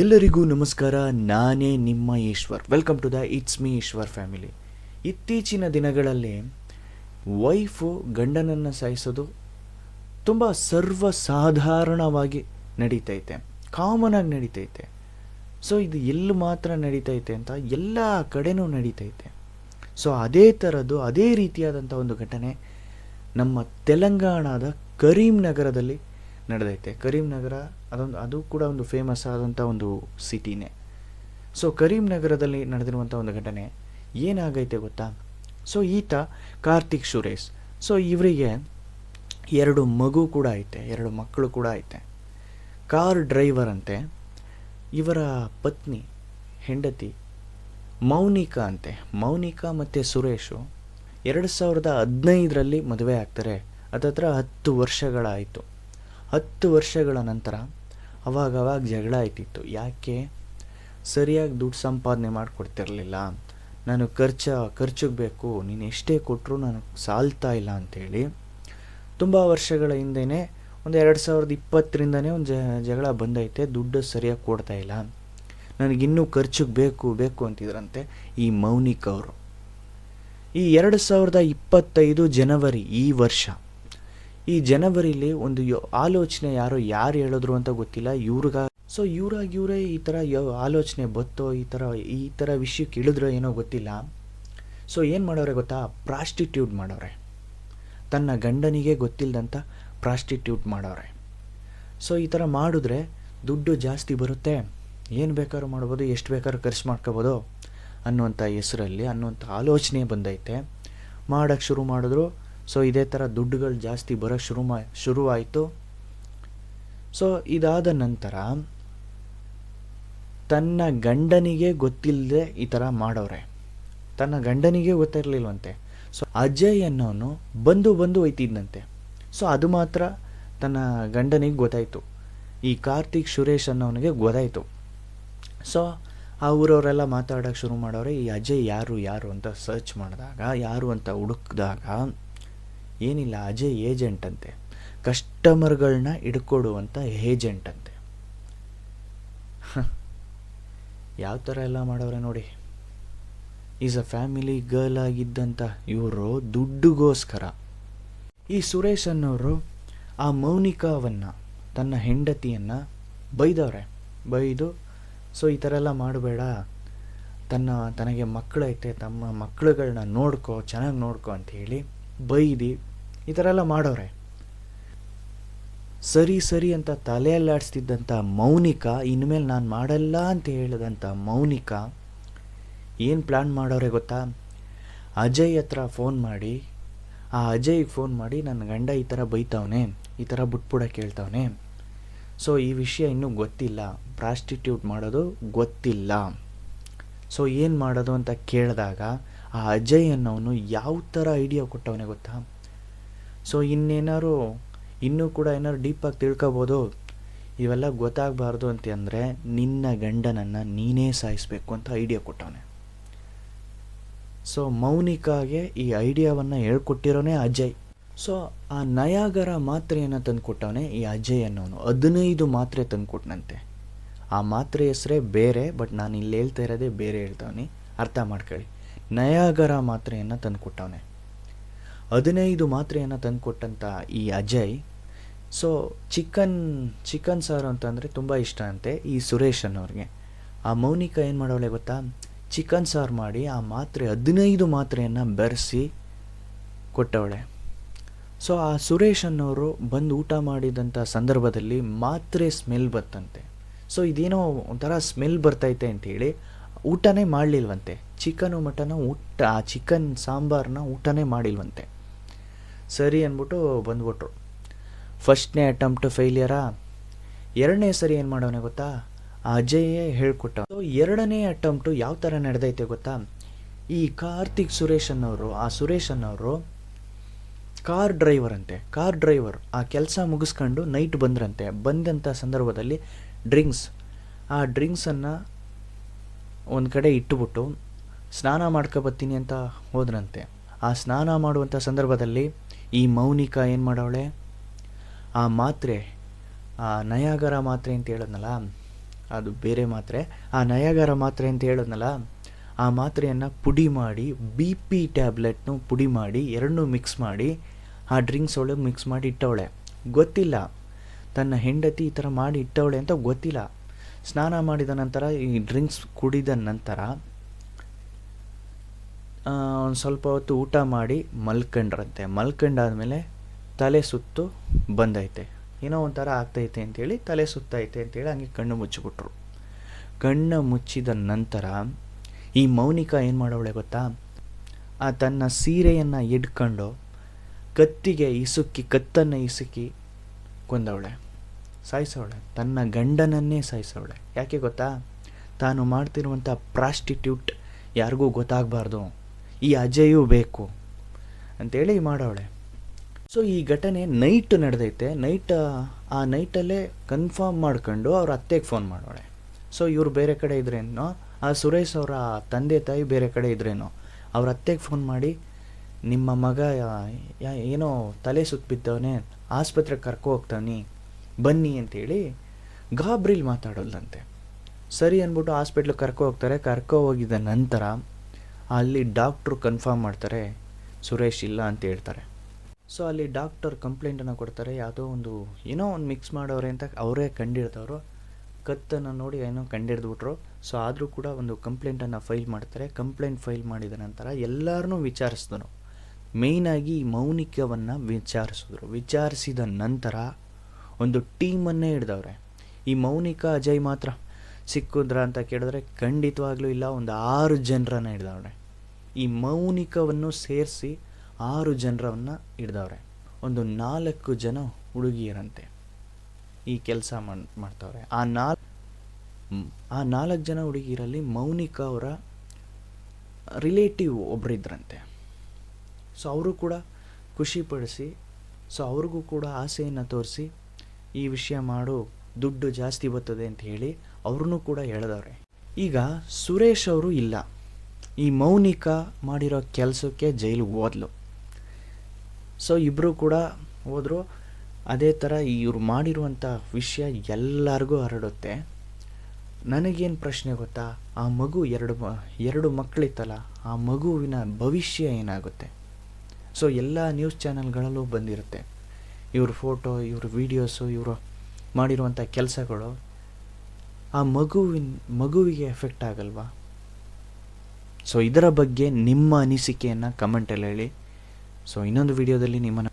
ಎಲ್ಲರಿಗೂ ನಮಸ್ಕಾರ. ನಾನೇ ನಿಮ್ಮ Eshwar. Welcome to the it's me Eshwar family ಇತ್ತೀಚಿನ ದಿನಗಳಲ್ಲಿ ವೈಫು ಗಂಡನನ್ನು ಸಾಯಿಸೋದು ತುಂಬ ಸರ್ವಸಾಧಾರಣವಾಗಿ ನಡೀತೈತೆ. ಕಾಮನ್ ಆಗಿ ನಡೀತೈತೆ. ಸೊ ಇದು ಎಲ್ಲಿ ಮಾತ್ರ ನಡೀತೈತೆ ಅಂತ ಎಲ್ಲ ಕಡೆನೂ ನಡೀತೈತೆ. ಸೊ ಅದೇ ಥರದ್ದು ಅದೇ ರೀತಿಯಾದಂಥ ಒಂದು ಘಟನೆ ನಮ್ಮ ತೆಲಂಗಾಣದ ಕರೀಂನಗರದಲ್ಲಿ ನಡೆದೈತೆ. ಕರೀಂನಗರ ಅದೊಂದು, ಅದು ಕೂಡ ಒಂದು ಫೇಮಸ್ ಆದಂಥ ಒಂದು ಸಿಟಿನೇ. ಸೊ ಕರೀಂನಗರದಲ್ಲಿ ನಡೆದಿರುವಂಥ ಒಂದು ಘಟನೆ ಏನಾಗೈತೆ ಗೊತ್ತಾ? ಸೊ ಈತ ಕಾರ್ತಿಕ್ ಸುರೇಶ್. ಸೊ ಇವರಿಗೆ ಎರಡು ಮಗು ಕೂಡ ಐತೆ, ಎರಡು ಮಕ್ಕಳು ಕೂಡ ಐತೆ. ಕಾರ್ ಡ್ರೈವರ್ ಅಂತೆ, ಇವರ ಪತ್ನಿ, ಹೆಂಡತಿ, ಮೌನಿಕಾ ಅಂತೆ. ಮೌನಿಕಾ ಮತ್ತು ಸುರೇಶು ಎರಡು ಸಾವಿರದ ಹದಿನೈದರಲ್ಲಿ ಮದುವೆ ಆಗ್ತಾರೆ. ಅದತ್ರ ಹತ್ತು ವರ್ಷಗಳಾಯಿತು. ಹತ್ತು ವರ್ಷಗಳ ನಂತರ ಅವಾಗ ಅವಾಗ ಜಗಳ ಆಯ್ತಿತ್ತು. ಯಾಕೆ? ಸರಿಯಾಗಿ ದುಡ್ಡು ಸಂಪಾದನೆ ಮಾಡಿಕೊಡ್ತಿರ್ಲಿಲ್ಲ. ನಾನು ಖರ್ಚ, ಖರ್ಚಿಗೆ ಬೇಕು. ನೀನು ಎಷ್ಟೇ ಕೊಟ್ಟರು ನನಗೆ ಸಾಲ್ತಾ ಇಲ್ಲ ಅಂಥೇಳಿ ತುಂಬ ವರ್ಷಗಳ ಹಿಂದೆಯೇ ಒಂದು ಎರಡು ಸಾವಿರದ ಇಪ್ಪತ್ತರಿಂದನೇ ಒಂದು ಜ, ಜಗಳ ಬಂದೈತೆ. ದುಡ್ಡು ಸರಿಯಾಗಿ ಕೊಡ್ತಾ ಇಲ್ಲ. ನನಗಿನ್ನೂ ಖರ್ಚಿಗೆ ಬೇಕು ಬೇಕು ಅಂತಿದ್ರಂತೆ ಈ ಮೌನಿಕ್ ಅವರು. ಈ ಎರಡು ಸಾವಿರದ ಇಪ್ಪತ್ತೈದು ಜನವರಿ ಈ ವರ್ಷ ಈ ಜನವರಿಲಿ ಒಂದು ಆಲೋಚನೆ ಯಾರೋ ಯಾರು ಹೇಳಿದ್ರು ಅಂತ ಗೊತ್ತಿಲ್ಲ. ಇವ್ರಿಗ ಸೊ ಇವ್ರಾಗ ಇವರೇ ಈ ಥರ ಆಲೋಚನೆ ಬತ್ತೋ, ಈ ಥರ ಈ ಥರ ವಿಷಯಕ್ಕೆ ಇಳಿದ್ರೋ ಏನೋ ಗೊತ್ತಿಲ್ಲ. ಸೊ ಏನು ಮಾಡೋರೆ ಗೊತ್ತಾ? ಪ್ರಾಸ್ಟಿಟ್ಯೂಟ್ ಮಾಡೋರೆ. ತನ್ನ ಗಂಡನಿಗೆ ಗೊತ್ತಿಲ್ಲದಂಥ ಪ್ರಾಸ್ಟಿಟ್ಯೂಟ್ ಮಾಡೋರೆ. ಸೊ ಈ ಥರ ಮಾಡಿದ್ರೆ ದುಡ್ಡು ಜಾಸ್ತಿ ಬರುತ್ತೆ. ಏನು ಬೇಕಾದ್ರೂ ಮಾಡ್ಬೋದು, ಎಷ್ಟು ಬೇಕಾದ್ರೂ ಖರ್ಚು ಮಾಡ್ಕೋಬೋದು ಅನ್ನುವಂಥ ಹೆಸರಲ್ಲಿ ಅನ್ನುವಂಥ ಆಲೋಚನೆ ಬಂದೈತೆ. ಮಾಡೋಕ್ಕೆ ಶುರು ಮಾಡಿದ್ರು ಸೊ ಇದೇ ಥರ ದುಡ್ಡುಗಳು ಜಾಸ್ತಿ ಬರೋ ಶುರು ಮಾ, ಶುರುವಾಯಿತು. ಸೊ ಇದಾದ ನಂತರ ತನ್ನ ಗಂಡನಿಗೆ ಗೊತ್ತಿಲ್ಲದೆ ಈ ಥರ ಮಾಡೋರೆ. ತನ್ನ ಗಂಡನಿಗೆ ಗೊತ್ತಿರಲಿಲ್ಲವಂತೆ ಸೊ ಅಜಯ್ ಅನ್ನೋನು ಬಂದು ಬಂದು ಹೋಯ್ತಿದ್ದಂತೆ ಸೊ ಅದು ಮಾತ್ರ ತನ್ನ ಗಂಡನಿಗೆ ಗೊತ್ತಾಯಿತು. ಈ ಕಾರ್ತಿಕ್ ಸುರೇಶ್ ಅನ್ನೋನಿಗೆ ಗೊತ್ತಾಯಿತು. ಸೊ ಆ ಊರವರೆಲ್ಲ ಮಾತಾಡೋಕ್ಕೆ ಶುರು ಮಾಡೋರೆ. ಈ ಅಜಯ್ ಯಾರು ಯಾರು ಅಂತ ಸರ್ಚ್ ಮಾಡಿದಾಗ, ಯಾರು ಅಂತ ಹುಡುಕಿದಾಗ ಏನಿಲ್ಲ, ಅಜಯ್ ಏಜೆಂಟ್ ಅಂತೆ. ಕಸ್ಟಮರ್ಗಳನ್ನ ಹಿಡ್ಕೊಡುವಂಥ ಏಜೆಂಟ್ ಅಂತೆ. ಯಾವ ಥರ ಎಲ್ಲ ಮಾಡವ್ರೆ ನೋಡಿ. ಈಸ್ ಅ ಫ್ಯಾಮಿಲಿ ಗರ್ಲ್ ಆಗಿದ್ದಂಥ ಇವರು ದುಡ್ಡುಗೋಸ್ಕರ. ಈ ಸುರೇಶ್ ಅನ್ನೋರು ಆ ಮೌನಿಕಾವನ್ನು, ತನ್ನ ಹೆಂಡತಿಯನ್ನು ಬೈದವ್ರೆ. ಬೈದು, ಸೊ, ಈ ಥರ ಎಲ್ಲ ಮಾಡಬೇಡ. ತನ್ನ, ತನಗೆ ಮಕ್ಕಳೈತೆ ತಮ್ಮ ಮಕ್ಕಳುಗಳನ್ನ ನೋಡ್ಕೋ, ಚೆನ್ನಾಗಿ ನೋಡ್ಕೊ ಅಂತ ಹೇಳಿ ಬೈದು ಈ ಥರ ಎಲ್ಲ ಮಾಡೋರೆ. ಸರಿ ಸರಿ ಅಂತ ತಲೆಯಲ್ಲಾಡಿಸ್ತಿದ್ದಂಥ ಮೌನಿಕ, ಇನ್ಮೇಲೆ ನಾನು ಮಾಡಲ್ಲ ಅಂತ ಹೇಳಿದಂಥ ಮೌನಿಕ ಏನು ಪ್ಲ್ಯಾನ್ ಮಾಡೋರೆ ಗೊತ್ತಾ? ಅಜಯ್ ಹತ್ರ ಫೋನ್ ಮಾಡಿ, ಆ ಅಜಯ್ಗೆ ಫೋನ್ ಮಾಡಿ ನನ್ನ ಗಂಡ ಈ ಥರ ಬೈತವನೆ, ಈ ಥರ ಬಿಟ್ಬಿಡ ಕೇಳ್ತವನೆ. ಸೊ ಈ ವಿಷಯ ಇನ್ನೂ ಗೊತ್ತಿಲ್ಲ. ಪ್ರಾಸ್ಟಿಟ್ಯೂಟ್ ಮಾಡೋದು ಗೊತ್ತಿಲ್ಲ. ಸೊ ಏನು ಮಾಡೋದು ಅಂತ ಕೇಳಿದಾಗ ಆ ಅಜಯ್ ಅನ್ನೋನು ಯಾವ ಥರ ಐಡಿಯಾ ಕೊಟ್ಟವನೇ ಗೊತ್ತಾ? ಸೊ ಇನ್ನೇನಾದ್ರು ಇನ್ನೂ ಕೂಡ ಏನಾದ್ರು ಡೀಪಾಗಿ ತಿಳ್ಕೊಬೋದು? ಇವೆಲ್ಲ ಗೊತ್ತಾಗಬಾರ್ದು ಅಂತ ಅಂದರೆ, ನಿನ್ನ ಗಂಡನನ್ನು ನೀನೇ ಸಾಯಿಸಬೇಕು ಅಂತ ಐಡಿಯಾ ಕೊಟ್ಟವನೆ. ಸೊ ಮೌನಿಕಾಗೆ ಈ ಐಡಿಯಾವನ್ನು ಹೇಳ್ಕೊಟ್ಟಿರೋನೇ ಅಜಯ್. ಸೊ ಆ ನಯಾಗರ ಮಾತ್ರೆಯನ್ನು ತಂದುಕೊಟ್ಟವನೇ ಈ ಅಜಯ್ ಅನ್ನೋನು. ಹದಿನೈದು ಮಾತ್ರೆ ತಂದು ಕೊಟ್ಟನಂತೆ ಆ ಮಾತ್ರೆ ಹೆಸರೇ ಬೇರೆ ಬಟ್ ನಾನು ಇಲ್ಲಿ ಹೇಳ್ತಾ ಇರೋದೇ ಬೇರೆ ಹೇಳ್ತಾವನಿ. ಅರ್ಥ ಮಾಡ್ಕೊಳ್ಳಿ. ನಯಾಗರ ಮಾತ್ರೆಯನ್ನು ತಂದು ಕೊಟ್ಟವನೆ ಹದಿನೈದು ಮಾತ್ರೆಯನ್ನು ತಂದುಕೊಟ್ಟಂಥ ಈ ಅಜಯ್. ಸೊ ಚಿಕನ್ ಚಿಕನ್ ಸಾರು ಅಂತಂದರೆ ತುಂಬ ಇಷ್ಟ ಅಂತೆ ಈ ಸುರೇಶ್ ಅನ್ನೋರಿಗೆ. ಆ ಮೌನಿಕಾ ಏನು ಮಾಡೋಳೆ ಗೊತ್ತಾ? ಚಿಕನ್ ಸಾರು ಮಾಡಿ ಆ ಮಾತ್ರೆ, ಹದಿನೈದು ಮಾತ್ರೆಯನ್ನು ಬೆರೆಸಿ ಕೊಟ್ಟವಳೆ. ಸೊ ಆ ಸುರೇಶ್ ಅನ್ನೋರು ಬಂದು ಊಟ ಮಾಡಿದಂಥ ಸಂದರ್ಭದಲ್ಲಿ ಮಾತ್ರೆ ಸ್ಮೆಲ್ ಬತ್ತಂತೆ. ಸೊ ಇದೇನೋ ಒಂಥರ ಸ್ಮೆಲ್ ಬರ್ತೈತೆ ಅಂಥೇಳಿ ಊಟನೇ ಮಾಡಲಿಲ್ವಂತೆ. ಚಿಕನು, ಮಟನು ಊಟ, ಆ ಚಿಕನ್ ಸಾಂಬಾರನ್ನ ಊಟನೇ ಮಾಡಿಲ್ವಂತೆ. ಸರಿ ಅಂದ್ಬಿಟ್ಟು ಬಂದ್ಬಿಟ್ರು. ಫಸ್ಟ್ನೇ ಅಟೆಂಪ್ಟ್ ಫೇಲಿಯರಾ ಎರಡನೇ ಸರಿ ಏನು ಮಾಡೋನೆ ಗೊತ್ತಾ? ಆ ಅಜಯೇ ಹೇಳ್ಕೊಟ್ಟ. ಸೊ ಎರಡನೇ ಅಟೆಂಪ್ಟು ಯಾವ ಥರ ನಡೆದೈತೆ ಗೊತ್ತಾ? ಈ ಕಾರ್ತಿಕ್ ಸುರೇಶ್ ಅನ್ನೋರು ಆ ಸುರೇಶ್ ಅನ್ನೋರು ಕಾರ್ ಡ್ರೈವರ್ ಅಂತೆ. ಕಾರ್ ಡ್ರೈವರ್ ಆ ಕೆಲಸ ಮುಗಿಸ್ಕೊಂಡು ನೈಟ್ ಬಂದ್ರಂತೆ. ಬಂದಂಥ ಸಂದರ್ಭದಲ್ಲಿ ಡ್ರಿಂಕ್ಸ್ ಆ ಡ್ರಿಂಕ್ಸನ್ನು ಒಂದು ಕಡೆ ಇಟ್ಟುಬಿಟ್ಟು ಸ್ನಾನ ಮಾಡ್ಕೊಬತ್ತೀನಿ ಅಂತ ಹೋದ್ರಂತೆ. ಆ ಸ್ನಾನ ಮಾಡುವಂಥ ಸಂದರ್ಭದಲ್ಲಿ ಈ ಮೌನಿಕ ಏನು ಮಾಡವಳೆ? ಆ ಮಾತ್ರೆ, ಆ ನಯಾಗರ ಮಾತ್ರೆ ಅಂತ ಹೇಳಿದ್ನಲ್ಲ? ಅದು ಬೇರೆ ಮಾತ್ರೆ. ಆ ನಯಾಗರ ಮಾತ್ರೆ ಅಂತ ಹೇಳಿದ್ನಲ್ಲ? ಆ ಮಾತ್ರೆಯನ್ನು ಪುಡಿ ಮಾಡಿ ಬಿ ಪಿ ಟ್ಯಾಬ್ಲೆಟ್ನು ಪುಡಿ ಮಾಡಿ, ಎರಡನ್ನೂ ಮಿಕ್ಸ್ ಮಾಡಿ, ಆ ಡ್ರಿಂಕ್ಸ್ ಒಳಗೆ ಮಿಕ್ಸ್ ಮಾಡಿ ಇಟ್ಟವಳೆ. ಗೊತ್ತಿಲ್ಲ. ತನ್ನ ಹೆಂಡತಿ ಈ ಥರ ಮಾಡಿ ಇಟ್ಟವಳೆ ಅಂತ ಗೊತ್ತಿಲ್ಲ. ಸ್ನಾನ ಮಾಡಿದ ನಂತರ, ಈ ಡ್ರಿಂಕ್ಸ್ ಕುಡಿದ ನಂತರ ಒಂದು ಸ್ವಲ್ಪ ಹೊತ್ತು ಊಟ ಮಾಡಿ ಮಲ್ಕೊಂಡ್ರಂತೆ. ಮಲ್ಕೊಂಡಾದ್ಮೇಲೆ ತಲೆ ಸುತ್ತು ಬಂದೈತೆ. ಏನೋ ಒಂಥರ ಆಗ್ತೈತೆ ಅಂತೇಳಿ ತಲೆ ಸುತ್ತೈತೆ ಅಂತೇಳಿ ಹಂಗೆ ಕಣ್ಣು ಮುಚ್ಚಿಬಿಟ್ರು. ಕಣ್ಣು ಮುಚ್ಚಿದ ನಂತರ ಈ ಮೌನಿಕ ಏನು ಮಾಡವಳೆ ಗೊತ್ತಾ? ಆ ತನ್ನ ಸೀರೆಯನ್ನು ಹಿಡ್ಕೊಂಡು ಕತ್ತಿಗೆ ಇಸುಕಿ, ಕತ್ತನ್ನು ಇಸುಕಿ ಕೊಂದವಳೆ. ಸಾಯಿಸವಳೆ. ತನ್ನ ಗಂಡನನ್ನೇ ಸಾಯಿಸವಳೆ. ಯಾಕೆ ಗೊತ್ತಾ? ತಾನು ಮಾಡ್ತಿರುವಂಥ ಪ್ರಾಸ್ಟಿಟ್ಯೂಟ್ ಯಾರಿಗೂ ಗೊತ್ತಾಗಬಾರ್ದು. ಈ ಅಜಯೂ ಬೇಕು ಅಂತೇಳಿ ಮಾಡೋಳೆ ಸೊ ಈ ಘಟನೆ ನೈಟ್ ನಡೆದೈತೆ. ನೈಟ್ ಆ ನೈಟಲ್ಲೇ ಕನ್ಫರ್ಮ್ ಮಾಡ್ಕೊಂಡು ಅವ್ರ ಅತ್ತೆಗೆ ಫೋನ್ ಮಾಡೋಳೆ ಸೊ ಇವ್ರು ಬೇರೆ ಕಡೆ ಇದ್ರೇನೋ, ಆ ಸುರೇಶ್ ಅವರ ತಂದೆ ತಾಯಿ ಬೇರೆ ಕಡೆ ಇದ್ರೇನೋ, ಅವ್ರ ಅತ್ತೆಗೆ ಫೋನ್ ಮಾಡಿ, ನಿಮ್ಮ ಮಗ ಏನೋ ತಲೆ ಸುತ್ತಿದ್ದವನೇ ಆಸ್ಪತ್ರೆಗೆ ಕರ್ಕೊ ಹೋಗ್ತಾನೆ ಬನ್ನಿ ಅಂತೇಳಿ ಗಾಬ್ರಿಲ್ ಮಾತಾಡೋಲ್ಲಂತೆ ಸರಿ ಅಂದ್ಬಿಟ್ಟು ಹಾಸ್ಪಿಟ್ಲಿಗೆ ಕರ್ಕೊ ಹೋಗ್ತಾರೆ. ಕರ್ಕೊ ಹೋಗಿದ ನಂತರ ಅಲ್ಲಿ ಡಾಕ್ಟ್ರು ಕನ್ಫರ್ಮ್ ಮಾಡ್ತಾರೆ, ಸುರೇಶ್ ಇಲ್ಲ ಅಂತ ಹೇಳ್ತಾರೆ. ಸೊ ಅಲ್ಲಿ ಡಾಕ್ಟರ್ ಕಂಪ್ಲೇಂಟನ್ನು ಕೊಡ್ತಾರೆ, ಯಾವುದೋ ಒಂದು, ಏನೋ ಒಂದು ಮಿಕ್ಸ್ ಮಾಡೋರೆ ಅಂತ ಅವರೇ ಕಂಡಿಡ್ದವರು. ಕತ್ತನ್ನು ನೋಡಿ ಏನೋ ಕಂಡಿಡ್ದುಬಿಟ್ರು. ಸೊ ಆದರೂ ಕೂಡ ಒಂದು ಕಂಪ್ಲೇಂಟನ್ನು ಫೈಲ್ ಮಾಡ್ತಾರೆ. ಕಂಪ್ಲೇಂಟ್ ಫೈಲ್ ಮಾಡಿದ ನಂತರ ಎಲ್ಲರನ್ನೂ ವಿಚಾರಿಸಿದನು ಮೇಯ್ನಾಗಿ ಮೌನಿಕವನ್ನು ವಿಚಾರಿಸಿದ್ರು. ವಿಚಾರಿಸಿದ ನಂತರ ಒಂದು ಟೀಮನ್ನೇ ಹಿಡ್ದವ್ರೆ. ಈ ಮೌನಿಕ, ಅಜಯ್ ಮಾತ್ರ ಸಿಕ್ಕಿದ್ರ ಅಂತ ಕೇಳಿದ್ರೆ ಖಂಡಿತವಾಗ್ಲೂ ಇಲ್ಲ, ಒಂದು ಆರು ಜನರನ್ನ ಹಿಡ್ದವ್ರೆ. ಈ ಮೌನಿಕವನ್ನು ಸೇರಿಸಿ ಆರು ಜನರನ್ನು ಹಿಡ್ದವ್ರೆ. ಒಂದು ನಾಲ್ಕು ಜನ ಹುಡುಗಿಯರಂತೆ ಈ ಕೆಲಸ ಮಾಡ್ತವ್ರೆ. ಆ ನಾಲ್, ಆ ನಾಲ್ಕು ಜನ ಹುಡುಗಿಯರಲ್ಲಿ ಮೌನಿಕ ಅವರ ರಿಲೇಟಿವ್ ಒಬ್ಬರಿದ್ರಂತೆ ಸೊ ಅವರು ಕೂಡ ಖುಷಿಪಡಿಸಿ ಸೊ ಅವ್ರಿಗೂ ಕೂಡ ಆಸೆಯನ್ನು ತೋರಿಸಿ ಈ ವಿಷಯ ಮಾಡು ದುಡ್ಡು ಜಾಸ್ತಿ ಬರ್ತದೆ ಅಂತ ಹೇಳಿ ಅವ್ರನ್ನೂ ಕೂಡ ಹೇಳಿದವ್ರೆ. ಈಗ ಸುರೇಶ್ ಅವರು ಇಲ್ಲ. ಈ ಮೌನಿಕ ಮಾಡಿರೋ ಕೆಲಸಕ್ಕೆ ಜೈಲು ಹೋದ್ಲು ಸೊ ಇಬ್ಬರು ಕೂಡ ಹೋದರು. ಅದೇ ಥರ ಇವ್ರು ಮಾಡಿರುವಂಥ ವಿಷಯ ಎಲ್ಲರಿಗೂ ಹರಡುತ್ತೆ. ನನಗೇನು ಪ್ರಶ್ನೆ ಗೊತ್ತಾ? ಆ ಮಗು ಎರಡು ಎರಡು ಮಕ್ಕಳಿತ್ತಲ್ಲ ಆ ಮಗುವಿನ ಭವಿಷ್ಯ ಏನಾಗುತ್ತೆ? ಸೊ ಎಲ್ಲ ನ್ಯೂಸ್ ಚಾನೆಲ್ಗಳಲ್ಲೂ ಬಂದಿರುತ್ತೆ. ಇವ್ರ ಫೋಟೋ ಇವ್ರ ವೀಡಿಯೋಸು ಇವರು ಮಾಡಿರುವಂಥ ಕೆಲಸಗಳು, ಆ ಮಗುವಿನ, ಮಗುವಿಗೆ ಎಫೆಕ್ಟ್ ಆಗಲ್ವಾ? ಸೊ ಇದರ ಬಗ್ಗೆ ನಿಮ್ಮ ಅನಿಸಿಕೆಯನ್ನು ಕಮೆಂಟಲ್ಲಿ ಹೇಳಿ. ಸೊ ಇನ್ನೊಂದು ವಿಡಿಯೋದಲ್ಲಿ ನಿಮ್ಮನ್ನು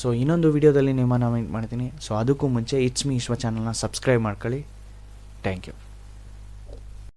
ಸೊ ಇನ್ನೊಂದು ವಿಡಿಯೋದಲ್ಲಿ ನಿಮ್ಮನ್ನು ಮೀಟ್ ಮಾಡ್ತೀನಿ. ಸೊ ಅದಕ್ಕೂ ಮುಂಚೆ ಇಟ್ಸ್ ಮೀ ಇಶ್ವ ಚಾನಲ್ನ ಸಬ್ಸ್ಕ್ರೈಬ್ ಮಾಡ್ಕೊಳ್ಳಿ. Thank you